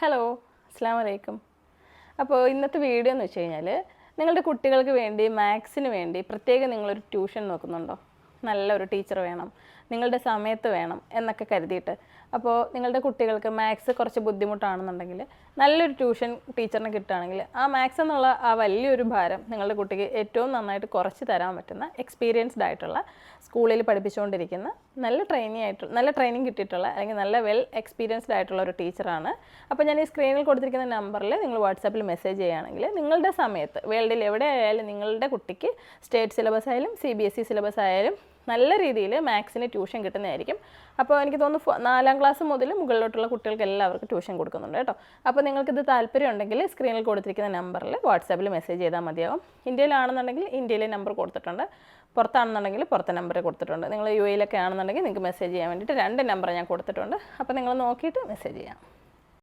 Hello അസ്സാം വലൈക്കും അപ്പോൾ ഇന്നത്തെ വീഡിയോ എന്ന് വെച്ച് കഴിഞ്ഞാൽ നിങ്ങളുടെ കുട്ടികൾക്ക് വേണ്ടി മാത്സിന് വേണ്ടി പ്രത്യേകം നിങ്ങളൊരു ട്യൂഷൻ നോക്കുന്നുണ്ടോ? നല്ലൊരു ടീച്ചർ വേണം നിങ്ങളുടെ സമയത്ത് വേണം എന്നൊക്കെ കരുതിയിട്ട്. അപ്പോൾ നിങ്ങളുടെ കുട്ടികൾക്ക് മാത്സ് കുറച്ച് ബുദ്ധിമുട്ടാണെന്നുണ്ടെങ്കിൽ നല്ലൊരു ട്യൂഷൻ ടീച്ചറിനെ കിട്ടുകയാണെങ്കിൽ ആ മാത്സ് എന്നുള്ള ആ വലിയൊരു ഭാരം നിങ്ങളുടെ കുട്ടിക്ക് ഏറ്റവും നന്നായിട്ട് കുറച്ച് തരാൻ പറ്റുന്ന എക്സ്പീരിയൻസ്ഡ് ആയിട്ടുള്ള സ്കൂളിൽ പഠിപ്പിച്ചുകൊണ്ടിരിക്കുന്ന നല്ല ട്രെയിനിങ് ആയിട്ടുള്ള നല്ല ട്രെയിനിങ് കിട്ടിയിട്ടുള്ള അല്ലെങ്കിൽ നല്ല വെൽ എക്സ്പീരിയൻസ്ഡ് ആയിട്ടുള്ള ഒരു ടീച്ചറാണ് അപ്പോൾ ഞാൻ ഈ സ്ക്രീനിൽ കൊടുത്തിരിക്കുന്ന നമ്പറിൽ നിങ്ങൾ വാട്സാപ്പിൽ മെസ്സേജ് ചെയ്യുകയാണെങ്കിൽ നിങ്ങളുടെ സമയത്ത് വേൾഡിൽ എവിടെ ആയാലും നിങ്ങളുടെ കുട്ടിക്ക് സ്റ്റേറ്റ് സിലബസ് ആയാലും C B S E syllabus ആയാലും നല്ല രീതിയിൽ മാത്സിന് ട്യൂഷൻ കിട്ടുന്നതായിരിക്കും. അപ്പോൾ എനിക്ക് തോന്നുന്നു നാലാം ക്ലാസ് മുതൽ മുകളിലോട്ടുള്ള കുട്ടികൾക്ക് എല്ലാവർക്കും ട്യൂഷൻ കൊടുക്കുന്നുണ്ട് കേട്ടോ. അപ്പോൾ നിങ്ങൾക്കിത് താല്പര്യം ഉണ്ടെങ്കിൽ സ്ക്രീനിൽ കൊടുത്തിരിക്കുന്ന നമ്പറിൽ വാട്സാപ്പിൽ മെസ്സേജ് ചെയ്താൽ മതിയാവും. ഇന്ത്യയിലാണെന്നുണ്ടെങ്കിൽ ഇന്ത്യയിലെ നമ്പർ കൊടുത്തിട്ടുണ്ട്. പുറത്താണെന്നുണ്ടെങ്കിൽ പുറത്തെ നമ്പർ കൊടുത്തിട്ടുണ്ട്. നിങ്ങൾ യു എയിലൊക്കെ ആണെന്നുണ്ടെങ്കിൽ നിങ്ങൾക്ക് മെസ്സേജ് ചെയ്യാൻ വേണ്ടിയിട്ട് രണ്ട് നമ്പർ ഞാൻ കൊടുത്തിട്ടുണ്ട്. അപ്പോൾ നിങ്ങൾ നോക്കിയിട്ട് മെസ്സേജ് ചെയ്യാം.